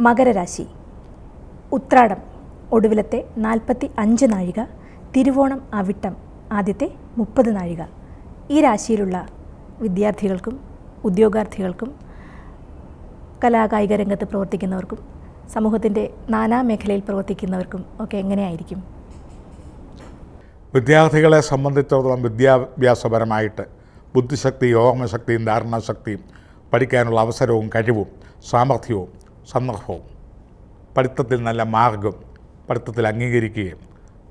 മകരരാശി. ഉത്രാടം ഒടുവിലത്തെ നാൽപ്പത്തി അഞ്ച് നാഴിക തിരുവോണം അവിട്ടം ആദ്യത്തെ മുപ്പത് നാഴിക. ഈ രാശിയിലുള്ള വിദ്യാർത്ഥികൾക്കും ഉദ്യോഗാർത്ഥികൾക്കും കലാകായിക രംഗത്ത് പ്രവർത്തിക്കുന്നവർക്കും സമൂഹത്തിന്റെ നാനാ മേഖലയിൽ പ്രവർത്തിക്കുന്നവർക്കും ഒക്കെ എങ്ങനെയായിരിക്കും? വിദ്യാർത്ഥികളെ സംബന്ധിച്ചിടത്തോളം വിദ്യാഭ്യാസപരമായിട്ട് ബുദ്ധിശക്തിയും ഓർമ്മശക്തിയും ധാരണാശക്തിയും പഠിക്കാനുള്ള അവസരവും കഴിവും സാമർഥ്യവും സന്ദർഭവും പഠിത്തത്തിൽ നല്ല മാർഗം പഠിത്തത്തിൽ അംഗീകരിക്കുകയും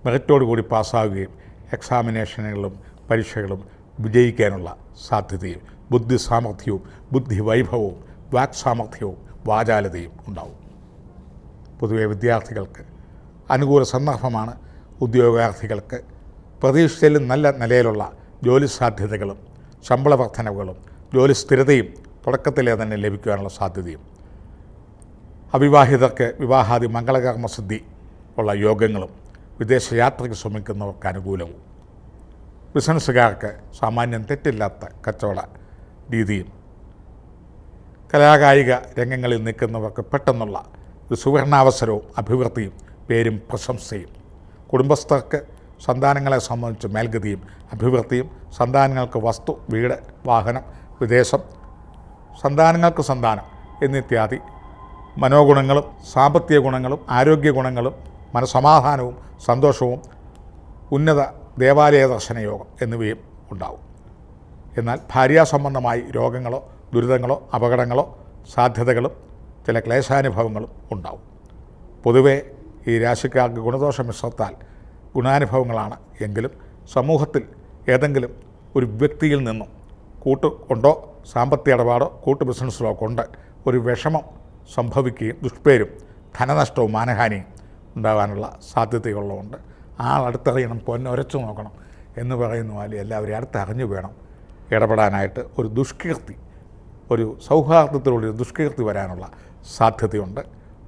മെറിറ്റോടുകൂടി പാസ്സാവുകയും എക്സാമിനേഷനുകളും പരീക്ഷകളും വിജയിക്കാനുള്ള സാധ്യതയും ബുദ്ധി സാമർഥ്യവും ബുദ്ധി വൈഭവവും വാക് സാമർഥ്യവും വാചാലതയും ഉണ്ടാവും. പൊതുവെ വിദ്യാർത്ഥികൾക്ക് അനുകൂല സന്ദർഭമാണ് ഉദ്യോഗാർത്ഥികൾക്ക് പ്രതീക്ഷയിലും നല്ല നിലയിലുള്ള ജോലി സാധ്യതകളും ശമ്പള വർധനവുകളും ജോലി സ്ഥിരതയും തുടക്കത്തിലെ തന്നെ ലഭിക്കുവാനുള്ള സാധ്യതയും അവിവാഹിതർക്ക് വിവാഹാദി മംഗളകർമ്മസിദ്ധി ഉള്ള യോഗങ്ങളും വിദേശയാത്രയ്ക്ക് ശ്രമിക്കുന്നവർക്ക് അനുകൂലവും. ബിസിനസ്സുകാർക്ക് സാമാന്യം തെറ്റില്ലാത്ത കച്ചവട രീതിയും കലാകായിക രംഗങ്ങളിൽ നിൽക്കുന്നവർക്ക് പെട്ടെന്നുള്ള ഒരു സുവർണാവസരവും അഭിവൃദ്ധിയും പേരും പ്രശംസയും. കുടുംബസ്ഥർക്ക് സന്താനങ്ങളെ സംബന്ധിച്ച് മേൽഗതിയും അഭിവൃദ്ധിയും സന്താനങ്ങൾക്ക് വസ്തു വീട് വാഹനം വിദേശം സന്താനങ്ങൾക്ക് സന്താനം എന്നിത്യാദി മനോഗുണങ്ങളും സാമ്പത്തിക ഗുണങ്ങളും ആരോഗ്യ ഗുണങ്ങളും മനസമാധാനവും സന്തോഷവും ഉന്നത ദേവാലയ ദർശന യോഗം എന്നിവയും ഉണ്ടാവും. എന്നാൽ ഭാര്യാസംബന്ധമായി രോഗങ്ങളോ ദുരിതങ്ങളോ അപകടങ്ങളോ സാധ്യതകളും ചില ക്ലേശാനുഭവങ്ങളും ഉണ്ടാവും. പൊതുവെ ഈ രാശിക്കാർക്ക് ഗുണദോഷ മിശ്രത്താൽ ഗുണാനുഭവങ്ങളാണ്. എങ്കിലും സമൂഹത്തിൽ ഏതെങ്കിലും ഒരു വ്യക്തിയിൽ നിന്നും കൂട്ട് കൊണ്ടോ സാമ്പത്തിക ഇടപാടോ കൂട്ട് ബിസിനസ്സിലോ കൊണ്ട് ഒരു വിഷമം സംഭവിക്കുകയും ദുഷ്പേരും ധനനഷ്ടവും മാനഹാനിയും ഉണ്ടാകാനുള്ള സാധ്യതയുള്ളതുകൊണ്ട് ആൾ അടുത്തറിയണം പൊന്നൊരച്ചു നോക്കണം എന്ന് പറയുന്ന പോലെ എല്ലാവരും അടുത്തറിഞ്ഞു വേണം. ഇടപെടാനായിട്ട് ഒരു ദുഷ്കീർത്തി ഒരു സൗഹാർദ്ദത്തിലൂടെ ഒരു ദുഷ്കീർത്തി വരാനുള്ള സാധ്യതയുണ്ട്.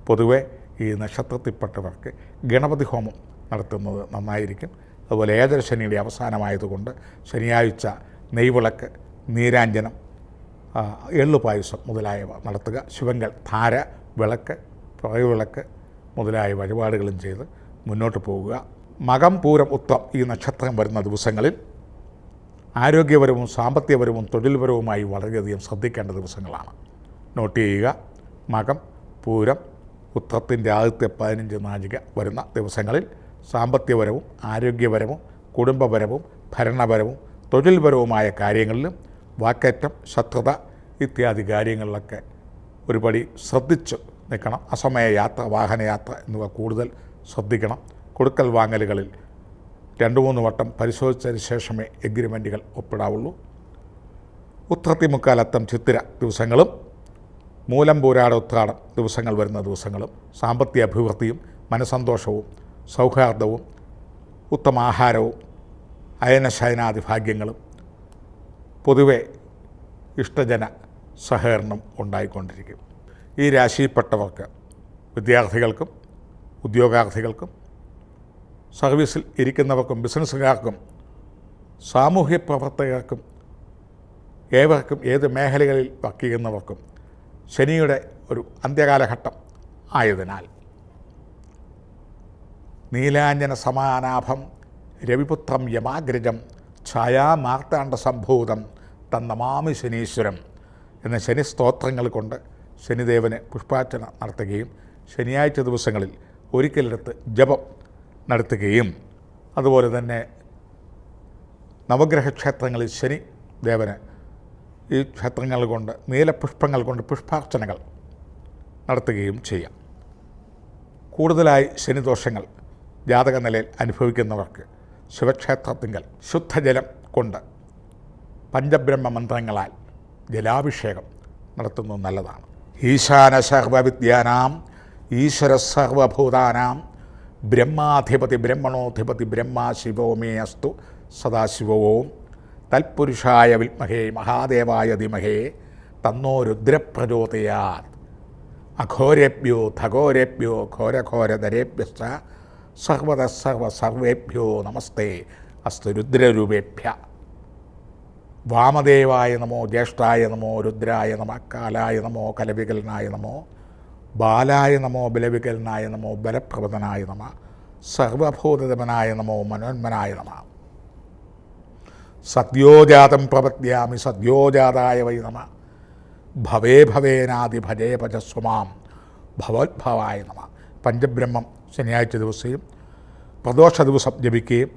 പൊതുവെ ഈ നക്ഷത്രത്തിൽപ്പെട്ടവർക്ക് ഗണപതി ഹോമം നടത്തുന്നത് നന്നായിരിക്കും. അതുപോലെ ഏതര ശനിയുടെ അവസാനമായതുകൊണ്ട് ശനിയാഴ്ച നെയ്വിളക്ക് നീരാഞ്ജനം ആ, എള്ളുപായസം മുതലായവ നടത്തുക. ശിവങ്കൽ ധാര വിളക്ക് പുറവിളക്ക് മുതലായ വഴിപാടുകളും ചെയ്ത് മുന്നോട്ട് പോവുക മകം പൂരം ഉത്തം ഈ നക്ഷത്രം വരുന്ന ദിവസങ്ങളിൽ ആരോഗ്യപരവും സാമ്പത്തികപരവും തൊഴിൽപരവുമായി വളരെയധികം ശ്രദ്ധിക്കേണ്ട ദിവസങ്ങളാണ്. നോട്ട് ചെയ്യുക. മകം പൂരം ഉത്രത്തിന്റെ ആദ്യത്തെ പതിനഞ്ച് നാഴിക വരുന്ന ദിവസങ്ങളിൽ സാമ്പത്തികപരവും ആരോഗ്യപരവും കുടുംബപരവും ഭരണപരവും തൊഴിൽപരവുമായ കാര്യങ്ങളിലും വാക്കേറ്റം ശത്രുത ഇത്യാദി കാര്യങ്ങളിലൊക്കെ ഒരുപടി ശ്രദ്ധിച്ച് നിൽക്കണം. അസമയ യാത്ര വാഹനയാത്ര എന്നിവ കൂടുതൽ ശ്രദ്ധിക്കണം. കൊടുക്കൽ വാങ്ങലുകളിൽ രണ്ട് മൂന്ന് വട്ടം പരിശോധിച്ചതിന് ശേഷമേ എഗ്രിമെന്റുകൾ ഒപ്പിടാവുള്ളൂ. ഉത്രത്തി മുക്കാലത്തം ചിത്തിര ദിവസങ്ങളും മൂലം പൂരാട ഉത്രാടം ദിവസങ്ങൾ വരുന്ന ദിവസങ്ങളും സാമ്പത്തിക അഭിവൃദ്ധിയും മനസന്തോഷവും സൗഹാർദ്ദവും ഉത്തമാഹാരവും അയനശയനാദി ഭാഗ്യങ്ങളും പൊതുവെ ഇഷ്ടജന സഹകരണം ഉണ്ടായിക്കൊണ്ടിരിക്കും. ഈ രാശിയിൽപ്പെട്ടവർക്ക് വിദ്യാർത്ഥികൾക്കും ഉദ്യോഗാർത്ഥികൾക്കും സർവീസിൽ ഇരിക്കുന്നവർക്കും ബിസിനസ്സുകാർക്കും സാമൂഹ്യ പ്രവർത്തകർക്കും ഏവർക്കും ഏത് മേഖലകളിൽ വർക്ക് ചെയ്യുന്നവർക്കും ശനിയുടെ ഒരു അന്ത്യകാലഘട്ടം ആയതിനാൽ നീലാഞ്ജന സമാനാഭം രവിപുത്രം യമാഗ്രജം ഛായാമാർത്താണ്ഡ സംഭൂതം തന്നമാമി ശനീശ്വരം എന്ന ശനി സ്തോത്രങ്ങൾ കൊണ്ട് ശനിദേവന് പുഷ്പാർച്ചന നടത്തുകയും ശനിയാഴ്ച ദിവസങ്ങളിൽ ഒരിക്കലെടുത്ത് ജപം നടത്തുകയും അതുപോലെ തന്നെ നവഗ്രഹ ക്ഷേത്രങ്ങളിൽ ശനി ദേവന് ഈ ക്ഷേത്രങ്ങൾ കൊണ്ട് നീലപുഷ്പങ്ങൾ കൊണ്ട് പുഷ്പാർച്ചനകൾ നടത്തുകയും ചെയ്യാം. കൂടുതലായി ശനിദോഷങ്ങൾ ജാതക നിലയിൽ അനുഭവിക്കുന്നവർക്ക് ശിവക്ഷേത്രത്തിങ്കൽ ശുദ്ധജലം കൊണ്ട് പഞ്ചബ്രഹ്മ മന്ത്രങ്ങളാൽ ജലാഭിഷേകം നടത്തുന്നത് നല്ലതാണ്. ഈശാന സർവവിദ്യാനാം ഈശ്വര സർവഭൂതാനാം ബ്രഹ്മാധിപതി ബ്രഹ്മണോധിപതി ബ്രഹ്മാ ശിവോമേ അസ്തു സദാശിവവും തൽപുരുഷായ വിത്മഹേ മഹാദേവായ ധിമഹേ തന്നോ രുദ്രപ്രചോദയാത്. അഘോരേഭ്യോ ധഘോരേഭ്യോ ഘോരഘോരധരേഭ്യശ്ച സർവത സർവ സർവേഭ്യോ നമസ്തേ അസ്തു രുദ്രരൂപേഭ്യ. വാമദേവായ നമോ ജ്യേഷ്ഠായ നമോ രുദ്രായ നമ കാലായ നമോ കലവികലനായ നമോ ബാലായ നമോ ബലവികലനായ നമോ ബലപ്രവതനായ നമ സർവഭൂതമനായ നമോ മനോന്മനായ നമ. സദ്യോജാതം പ്രപദ്യാമി സദ്യോജാതായ വൈ നമ. ഭവേ ഭവേനാദി ഭജേ ഭജസ്വമാം ഭവോദ്ഭവായ നമ. പഞ്ചബ്രഹ്മം ശനിയാഴ്ച ദിവസവും പ്രദോഷ ദിവസം ജപിക്കുകയും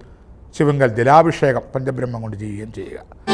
ശിവങ്കൽ ജലാഭിഷേകം പഞ്ചബ്രഹ്മം കൊണ്ട് ചെയ്യുകയും ചെയ്യുക.